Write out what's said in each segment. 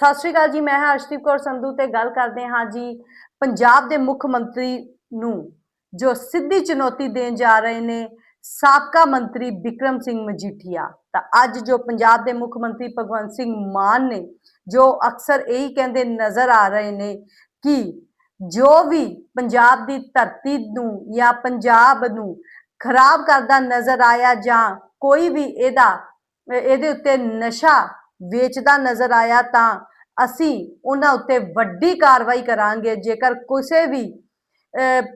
ਸਤਿ ਸ਼੍ਰੀ ਅਕਾਲ ਜੀ, ਮੈਂ ਹਾਂ ਅਰਸ਼ਦੀਪ ਕੌਰ ਸੰਧੂ ਤੇ ਗੱਲ ਕਰਦੇ ਹਾਂ ਜੀ ਪੰਜਾਬ ਦੇ ਮੁੱਖ ਮੰਤਰੀ ਨੂੰ, ਜੋ ਸਿੱਧੀ ਚੁਣੌਤੀ ਦੇਣ ਜਾ ਰਹੇ ਨੇ ਸਾਬਕਾ ਮੰਤਰੀ ਵਿਕਰਮ ਸਿੰਘ ਮਜੀਠੀਆ। ਤਾਂ ਅੱਜ ਜੋ ਪੰਜਾਬ ਦੇ ਮੁੱਖ ਮੰਤਰੀ ਭਗਵੰਤ ਸਿੰਘ ਮਾਨ ਨੇ, ਜੋ ਅਕਸਰ ਇਹੀ ਕਹਿੰਦੇ ਨਜ਼ਰ ਆ ਰਹੇ ਨੇ ਕਿ ਜੋ ਵੀ ਪੰਜਾਬ ਦੀ ਧਰਤੀ ਨੂੰ ਜਾਂ ਪੰਜਾਬ ਨੂੰ ਖਰਾਬ ਕਰਦਾ ਨਜ਼ਰ ਆਇਆ ਜਾਂ ਕੋਈ ਵੀ ਇਹਦਾ, ਇਹਦੇ ਉੱਤੇ ਨਸ਼ਾ ਵੇਚਦਾ ਨਜ਼ਰ ਆਇਆ ਤਾਂ ਅਸੀਂ ਉਹਨਾਂ ਉੱਤੇ ਵੱਡੀ ਕਾਰਵਾਈ ਕਰਾਂਗੇ। ਜੇਕਰ ਕਿਸੇ ਵੀ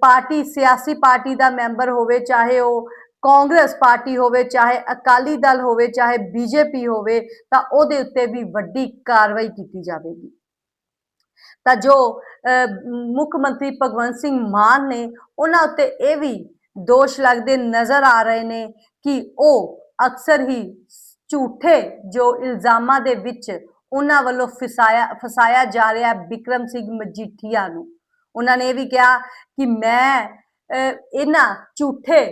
ਪਾਰਟੀ ਸਿਆਸੀ ਪਾਰਟੀ ਦਾ ਮੈਂਬਰ ਹੋਵੇ ਚਾਹੇ ਉਹ ਕਾਂਗਰਸ ਪਾਰਟੀ ਹੋਵੇ ਚਾਹੇ ਅਕਾਲੀ ਦਲ ਹੋਵੇ ਚਾਹੇ ਬੀਜੇਪੀ ਹੋਵੇ ਤਾਂ ਉਹਦੇ ਉੱਤੇ ਵੀ ਵੱਡੀ ਕਾਰਵਾਈ ਕੀਤੀ ਜਾਵੇਗੀ। ਤਾਂ ਜੋ ਅਹ, ਮੁੱਖ ਮੰਤਰੀ ਭਗਵੰਤ ਸਿੰਘ ਮਾਨ ਨੇ ਉਹਨਾਂ ਉੱਤੇ ਇਹ ਵੀ ਦੋਸ਼ ਲੱਗਦੇ ਨਜ਼ਰ ਆ ਰਹੇ ਨੇ ਕਿ ਉਹ ਅਕਸਰ ਹੀ ਝੂਠੇ ਜੋ ਇਲਜ਼ਾਮਾਂ ਦੇ ਵਿੱਚ ਉਹਨਾਂ ਵੱਲੋਂ ਫਸਾਇਆ ਫਸਾਇਆ ਜਾ ਰਿਹਾ ਹੈ ਵਿਕਰਮ ਸਿੰਘ ਮਜੀਠੀਆ ਨੂੰ। ਉਹਨਾਂ ਨੇ ਇਹ ਵੀ ਕਿਹਾ ਕਿ ਮੈਂ ਇਹਨਾਂ ਝੂਠੇ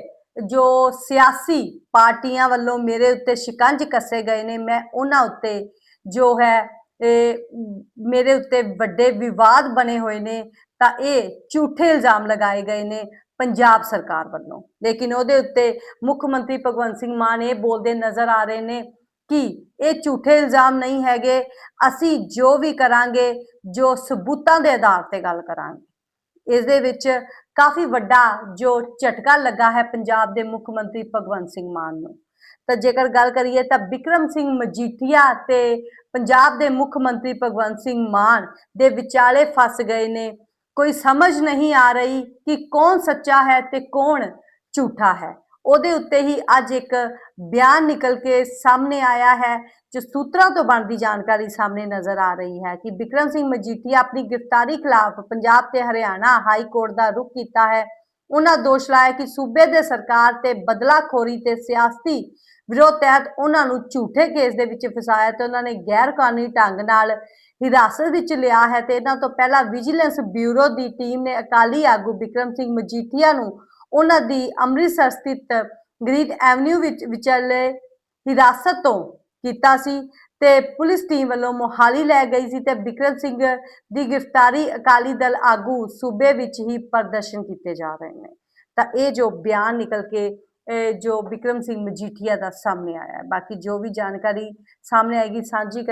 ਜੋ ਸਿਆਸੀ ਪਾਰਟੀਆਂ ਵੱਲੋਂ ਮੇਰੇ ਉੱਤੇ ਸ਼ਿਕੰਜ ਕੱਸੇ ਗਏ ਨੇ, ਮੈਂ ਉਹਨਾਂ ਉੱਤੇ ਜੋ ਹੈ ਮੇਰੇ ਉੱਤੇ ਵੱਡੇ ਵਿਵਾਦ ਬਣੇ ਹੋਏ ਨੇ, ਤਾਂ ਇਹ ਝੂਠੇ ਇਲਜ਼ਾਮ ਲਗਾਏ ਗਏ ਨੇ ਪੰਜਾਬ ਸਰਕਾਰ ਵੱਲੋਂ। ਲੇਕਿਨ ਉਹਦੇ ਉੱਤੇ ਮੁੱਖ ਮੰਤਰੀ ਭਗਵੰਤ ਸਿੰਘ ਮਾਨ ਇਹ ਬੋਲਦੇ ਨਜ਼ਰ ਆ ਰਹੇ ਨੇ ਕਿ ਇਹ ਝੂਠੇ ਇਲਜ਼ਾਮ ਨਹੀਂ ਹੈਗੇ, ਅਸੀਂ ਜੋ ਵੀ ਕਰਾਂਗੇ, ਜੋ ਸਬੂਤਾਂ ਦੇ ਆਧਾਰ ਤੇ ਗੱਲ ਕਰਾਂਗੇ। ਇਸ ਦੇ ਵਿੱਚ ਕਾਫੀ ਵੱਡਾ ਜੋ ਝਟਕਾ ਲੱਗਾ ਹੈ ਪੰਜਾਬ ਦੇ ਮੁੱਖ ਮੰਤਰੀ ਭਗਵੰਤ ਸਿੰਘ ਮਾਨ ਨੂੰ। ਤਾਂ ਜੇਕਰ ਗੱਲ ਕਰੀਏ ਤਾਂ ਵਿਕਰਮ ਸਿੰਘ ਮਜੀਠੀਆ ਤੇ ਪੰਜਾਬ ਦੇ ਮੁੱਖ ਮੰਤਰੀ ਭਗਵੰਤ ਸਿੰਘ ਮਾਨ ਦੇ ਵਿਚਾਲੇ ਫਸ ਗਏ ਨੇ। ਕੋਈ ਸਮਝ ਨਹੀਂ ਆ ਰਹੀ ਕਿ ਕੌਣ ਸੱਚਾ ਹੈ ਤੇ ਕੌਣ ਝੂਠਾ ਹੈ। ਉਹਦੇ ਉੱਤੇ ਹੀ ਅੱਜ ਇੱਕ ਬਿਆਨ ਨਿਕਲ ਕੇ ਸਾਹਮਣੇ ਆਇਆ ਹੈ, ਜੋ ਸੂਤਰਾਂ ਤੋਂ ਬਣਦੀ ਜਾਣਕਾਰੀ ਸਾਹਮਣੇ ਨਜ਼ਰ ਆ ਰਹੀ ਹੈ ਕਿ ਵਿਕਰਮ ਸਿੰਘ ਮਜੀਠੀਆ ਆਪਣੀ ਗ੍ਰਿਫਤਾਰੀ ਖਿਲਾਫ ਪੰਜਾਬ ਤੇ ਹਰਿਆਣਾ ਹਾਈ ਕੋਰਟ ਦਾ ਰੁਖ ਕੀਤਾ ਹੈ। ਉਹਨਾਂ ਦੋਸ਼ ਲਾਇਆ ਕਿ ਸੂਬੇ ਦੇ ਸਰਕਾਰ ਤੇ ਬਦਲਾਖੋਰੀ ਤੇ ਸਿਆਸਤੀ ਵਿਰੋਧ ਤਹਿਤ ਉਹਨਾਂ ਨੂੰ ਝੂਠੇ ਕੇਸ ਦੇ ਵਿੱਚ ਫਸਾਇਆ ਤੇ ਉਹਨਾਂ ਨੇ ਗੈਰ ਕਾਨੂੰਨੀ ਢੰਗ ਨਾਲ ਹਿਰਾਸਤ ਵਿੱਚ ਲਿਆ ਹੈ ਤੇ ਇਹਨਾਂ ਤੋਂ ਪਹਿਲਾਂ ਵਿਜੀਲੈਂਸ ਬਿਊਰੋ ਦੀ ਟੀਮ ਨੇ ਅਕਾਲੀ ਆਗੂ ਵਿਕਰਮ ਸਿੰਘ ਮਜੀਠੀਆ ਨੂੰ ਉਹਨਾਂ ਦੀ ਅੰਮ੍ਰਿਤਸਰ ਸਥਿਤ ਗ੍ਰੀਨ ਐਵਨਿਊ ਵਿੱਚ ਵਿਚਾਲੇ ਹਿਰਾਸਤ ਤੋਂ ਕੀਤਾ ਸੀ ਤੇ ਪੁਲਿਸ ਟੀਮ ਵੱਲੋਂ ਮੋਹਾਲੀ ਲੈ ਗਈ ਸੀ ਤੇ ਬਿਕਰਮ ਸਿੰਘ ਦੀ ਗ੍ਰਿਫਤਾਰੀ ਅਕਾਲੀ ਦਲ ਆਗੂ ਸੂਬੇ ਵਿੱਚ ਹੀ ਪ੍ਰਦਰਸ਼ਨ ਕੀਤੇ ਜਾ ਰਹੇ ਨੇ। ਤਾਂ ਇਹ ਜੋ ਬਿਆਨ ਨਿਕਲ ਕੇ ਅਹ, ਜੋ ਬਿਕਰਮ ਸਿੰਘ ਮਜੀਠੀਆ ਦਾ ਸਾਹਮਣੇ ਆਇਆ ਹੈ। ਬਾਕੀ ਜੋ ਵੀ ਜਾਣਕਾਰੀ ਸਾਹਮਣੇ ਆਏਗੀ ਸਾਂਝੀ ਕਰ